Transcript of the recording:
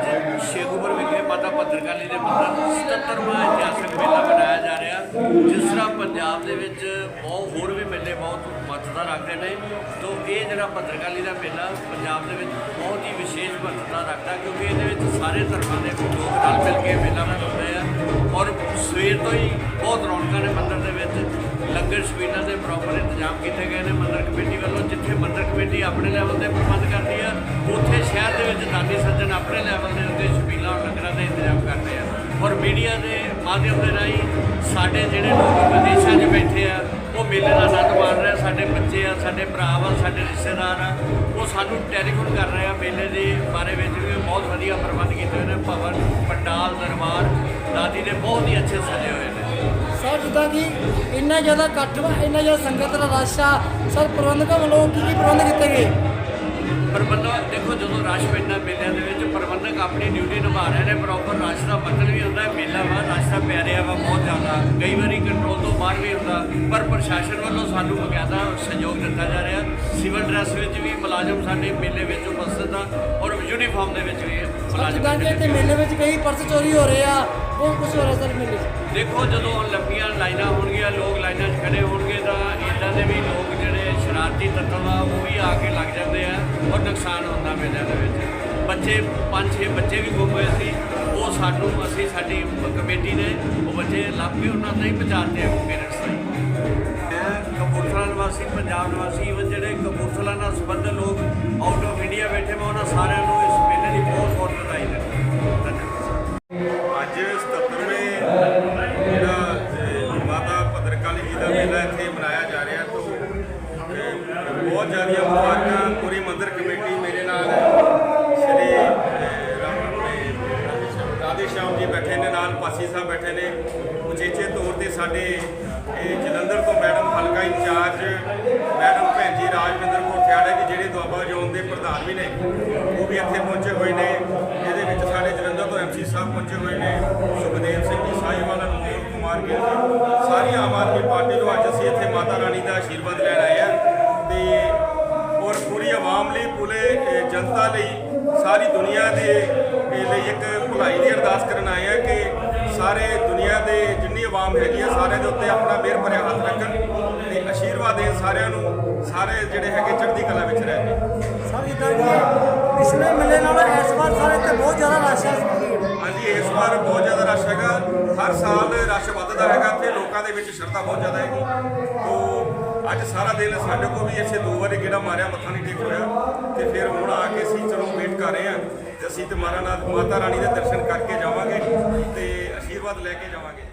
ਅੱਜ ਸ਼ੇਖੂਪੁਰ ਵਿਖੇ ਮਾਤਾ ਭੱਦਰਕਾਲੀ ਦੇ ਮੰਦਰ 77ਵਾਂ ਇਤਿਹਾਸਕ ਮੇਲਾ ਮਨਾਇਆ ਜਾ ਰਿਹਾ। ਜਿਸ ਤਰ੍ਹਾਂ ਪੰਜਾਬ ਦੇ ਵਿੱਚ ਬਹੁਤ ਹੋਰ ਵੀ ਮੇਲੇ ਬਹੁਤ ਮਹੱਤਤਾ ਰੱਖਦੇ ਨੇ। ਤੋਂ ਇਹ ਜਿਹੜਾ ਭੱਦਰਕਾਲੀ ਦਾ ਮੇਲਾ ਪੰਜਾਬ ਦੇ ਵਿੱਚ ਬਹੁਤ ਹੀ ਵਿਸ਼ੇਸ਼ ਮਹੱਤਤਾ ਰੱਖਦਾ ਕਿਉਂਕਿ ਇਹਦੇ ਵਿੱਚ ਸਾਰੇ ਧਰਮਾਂ ਦੇ ਲੋਕ ਨਾਲ ਮਿਲ ਕੇ ਮੇਲਾ ਮਨਾਉਂਦੇ ਆ। ਔਰ ਸਵੇਰ ਤੋਂ ਹੀ ਬਹੁਤ ਰੌਣਕਾਂ ਨੇ ਮੰਦਰ ਦੇ ਵਿੱਚ। ਲੰਗਰ ਛਬੀਲਾਂ ਦੇ ਪ੍ਰੋਪਰ ਇੰਤਜ਼ਾਮ ਕੀਤੇ ਗਏ ਨੇ ਮੰਦਰ ਕਮੇਟੀ ਵੱਲੋਂ। ਜਿੱਥੇ ਮੰਦਰ ਕਮੇਟੀ ਆਪਣੇ ਲੈਵਲ ਤੇ ਪ੍ਰਬੰਧ ਕਰਦੀ ਆ, ਉੱਥੇ ਸ਼ਹਿਰ ਦੇ ਸੱਜਣ ਆਪਣੇ ਲੈਵਲ ਦੇ ਉੱਤੇ ਛਬੀਲਾਂ ਔਰ ਲੰਗਰਾਂ ਦਾ ਇੰਤਜ਼ਾਮ ਕਰਦੇ ਆ। ਔਰ ਮੀਡੀਆ ਦੇ ਮਾਧਿਅਮ ਦੇ ਰਾਹੀਂ ਸਾਡੇ ਜਿਹੜੇ ਲੋਕ ਵਿਦੇਸ਼ਾਂ 'ਚ ਬੈਠੇ ਆ, ਉਹ ਮੇਲੇ ਦਾ ਆਨੰਦ ਮਾਣ ਰਹੇ ਆ। ਸਾਡੇ ਬੱਚੇ ਆ, ਸਾਡੇ ਭਰਾ ਆ ਸਾਡੇ ਰਿਸ਼ਤੇਦਾਰ ਆ, ਉਹ ਸਾਨੂੰ ਟੈਲੀਫੋਨ ਕਰ ਰਹੇ ਆ ਮੇਲੇ ਦੇ ਬਾਰੇ ਵਿੱਚ ਵੀ। ਬਹੁਤ ਵਧੀਆ ਪ੍ਰਬੰਧ ਕੀਤੇ ਹੋਏ ਨੇ। ਭਵਨ, ਪੰਡਾਲ, ਦਰਬਾਰ, ਦਾਦੀ ਦੇ ਬਹੁਤ ਹੀ ਅੱਛੇ ਸਜੇ ਹੋਏ ਨੇ। ਸਰ, ਜਿੱਦਾਂ ਕਿ ਇੰਨਾ ਜ਼ਿਆਦਾ ਇਕੱਠ ਇੰਨਾ ਜ਼ਿਆਦਾ ਸੰਗਤ ਦਾ ਰਸ਼ ਆ, ਸਰ, ਪ੍ਰਬੰਧਕਾਂ ਵੱਲੋਂ ਕੀ ਕੀ ਪ੍ਰਬੰਧ ਕੀਤੇ ਗਏ? ਪ੍ਰਬੰਧਕ ਦੇਖੋ ਜਦੋਂ ਰਸ਼ ਪੈਂਦਾ ਮੇਲਿਆਂ ਦੇ ਵਿੱਚ ਪ੍ਰਬੰਧਕ ਆਪਣੀ ਡਿਊਟੀ ਨਿਭਾ ਰਹੇ ਨੇ ਪ੍ਰੋਪਰ ਰਸ਼ ਦਾ ਮਤਲਬ ਵੀ ਹੁੰਦਾ ਹੈ ਮੇਲਾ ਵਾ ਰਸ਼ ਦਾ ਪੈ ਰਿਹਾ ਵਾ ਬਹੁਤ ਜ਼ਿਆਦਾ। ਕਈ ਵਾਰੀ ਕੰਟਰੋਲ ਤੋਂ ਬਾਹਰ ਵੀ ਹੁੰਦਾ ਪਰ ਪ੍ਰਸ਼ਾਸਨ ਵੱਲੋਂ ਸਾਨੂੰ ਬਕਾਇਦਾ ਸਹਿਯੋਗ ਦਿੱਤਾ ਜਾ ਰਿਹਾ। ਸਿਵਲ ਡਰੈਸ ਵਿੱਚ ਵੀ ਮੁਲਾਜ਼ਮ ਸਾਡੇ ਮੇਲੇ ਵਿੱਚ ਉਪਸਥਿਤ ਆ ਔਰ ਯੂਨੀਫਾਰਮ ਦੇ ਵਿੱਚ ਵੀ ਮੁਲਾਜ਼ਮ ਜਿੱਦਾਂ ਕਿ ਮੇਲੇ ਵਿੱਚ ਕਈ ਪਰਸ ਚੋਰੀ ਹੋ ਰਹੇ ਆ ਉਹ ਕੁਝ ਹੋ ਰਿਹਾ ਸਰ ਮੇਲੇ ਦੇਖੋ ਜਦੋਂ ਲੰਬੀਆਂ ਲਾਈਨਾਂ ਹੋਣਗੀਆਂ ਲੋਕ ਲਾਈਨਾਂ 'ਚ ਖੜੇ ਦੇ ਲੋਕ ਜਿਹੜੇ ਸ਼ਰਾਰਤੀ ਤੱਤਵ ਉਹ ਵੀ ਆ ਕੇ ਲੱਗ ਜਾਂਦੇ ਆ ਔਰ ਨੁਕਸਾਨ ਹੁੰਦਾ ਮੇਲਿਆਂ ਦੇ ਵਿੱਚ। ਬੱਚੇ, ਪੰਜ ਛੇ ਬੱਚੇ ਵੀ ਗੁੰਮ ਹੋਏ ਸੀ। ਉਹ ਸਾਨੂੰ, ਅਸੀਂ ਸਾਡੀ ਕਮੇਟੀ ਨੇ, ਉਹ ਬੱਚੇ ਲੱਭ ਕੇ ਉਹਨਾਂ ਤਾਈਂ ਪਹੁੰਚਾਤੇ ਆ ਪੇਰੈਂਟਸ ਤਾਈਂ ਮੈਂ ਕਪੂਰਥਲਾ ਨਿਵਾਸੀ, ਪੰਜਾਬ ਨਿਵਾਸੀ even ਜਿਹੜੇ ਕਪੂਰਥਲਾ ਨਾਲ ਸੰਬੰਧਿਤ ਲੋਕ ਆਊਟ ਆਫ ਇੰਡੀਆ ਬੈਠੇ, ਮੈਂ ਉਹਨਾਂ ਸਾਰਿਆਂ ਬੈਠੇ ਨੇ, ਨਾਲ ਪਾਸੀ ਸਾਹਿਬ ਬੈਠੇ ਨੇ। ਉਚੇਚੇ ਤੌਰ ਤੇ ਸਾਡੇ ਇਹ ਜਲੰਧਰ ਤੋਂ ਮੈਡਮ ਹਲਕਾ ਇੰਚਾਰਜ, ਮੈਡਮ ਭੈਣ ਜੀ ਰਾਜਵਿੰਦਰ ਕੌਰ ਥਿਆੜਾ ਜੀ, ਜਿਹੜੇ ਦੁਆਬਾ ਜ਼ੋਨ ਦੇ ਪ੍ਰਧਾਨ ਵੀ ਨੇ, ਉਹ ਵੀ ਇੱਥੇ ਪਹੁੰਚੇ ਹੋਏ ਨੇ। ਇਹਦੇ ਵਿੱਚ ਸਾਡੇ ਜਲੰਧਰ ਤੋਂ ਐਮਸੀ ਸਾਹਿਬ ਪਹੁੰਚੇ ਹੋਏ ਨੇ। ਸੁਖਦੇਵ ਸਿੰਘ ਜੀ, ਸਾਹੀਵਾਲ ਅਨਮੋਲ ਕੁਮਾਰ ਗਿੱਲ ਜੀ, ਸਾਰੀ ਆਮ ਆਦਮੀ ਪਾਰਟੀ ਤੋਂ ਅੱਜ ਅਸੀਂ ਇੱਥੇ ਮਾਤਾ ਰਾਣੀ ਦਾ ਆਸ਼ੀਰਵਾਦ ਲੈਣ ਆਏ ਆ। ਤੇ ਔਰ ਪੂਰੀ ਆਵਾਮ ਲਈ, ਪੂਰੇ ਜਨਤਾ ਲਈ ਸਾਰੀ ਦੁਨੀਆ ਦੇ ਅਹ, ਲਈ ਇੱਕ ਭਲਾਈ ਦੀ ਅਰਦਾਸ ਕਰਨ ਆਏ ਆ ਕਿ ਸਾਰੇ ਦੁਨੀਆ ਦੇ ਜਿੰਨੀ ਆਵਾਮ ਹੈਗੀ ਆ ਸਾਰਿਆਂ ਦੇ ਉੱਤੇ ਆਪਣਾ ਮਿਹਰ ਭਰਿਆ ਹੱਥ ਰੱਖਣ ਤੇ ਆਸ਼ੀਰਵਾਦ ਦੇਣ ਸਾਰਿਆਂ ਨੂੰ ਸਾਰੇ ਜਿਹੜੇ ਹੈਗੇ ਚੜ੍ਹਦੀ ਕਲਾ ਵਿੱਚ ਰਹਿਣ। ਸਰ ਜਿੱਦਾਂ ਕਿ ਪਿਛਲੇ ਮੇਲੇ ਨਾਲੋਂ ਇਸ ਵਾਰ ਸਾਰੇ ਤੇ ਬਹੁਤ ਜ਼ਿਆਦਾ ਰਸ਼ ਆ ਹਾਂਜੀ ਇਸ ਵਾਰ ਬਹੁਤ ਜ਼ਿਆਦਾ ਰਸ਼ ਹੈਗਾ। ਹਰ ਸਾਲ ਰਸ਼ ਵੱਧਦਾ ਹੈਗਾ ਤੇ ਲੋਕਾਂ ਦੇ ਵਿੱਚ ਸ਼ਰਧਾ ਬਹੁਤ ਜ਼ਿਆਦਾ ਹੈਗੀ। ਤੋਂ ਅੱਜ ਸਾਰਾ ਦਿਨ ਸਾਡੇ ਕੋਲ ਵੀ ਇੱਥੇ ਦੋ ਵਾਰੀ ਗੇੜਾ ਮਾਰਿਆ, ਮੱਥਾ ਨਹੀਂ ਟੇਕ ਹੋਇਆ। ਤੇ ਫਿਰ ਹੁਣ ਆ ਕੇ ਅਸੀਂ ਚਲੋ ਵੇਟ ਕਰ ਰਹੇ ਹਾਂ। ਤੇ ਅਸੀਂ ਤੇ ਮਾਰਾ ਮਾਤਾ ਰਾਣੀ ਦੇ ਦਰਸ਼ਨ ਕਰਕੇ ਜਾਵਾਂਗੇ ਤੇ ਆਸ਼ੀਰਵਾਦ ਲੈ ਕੇ ਜਾਵਾਂਗੇ।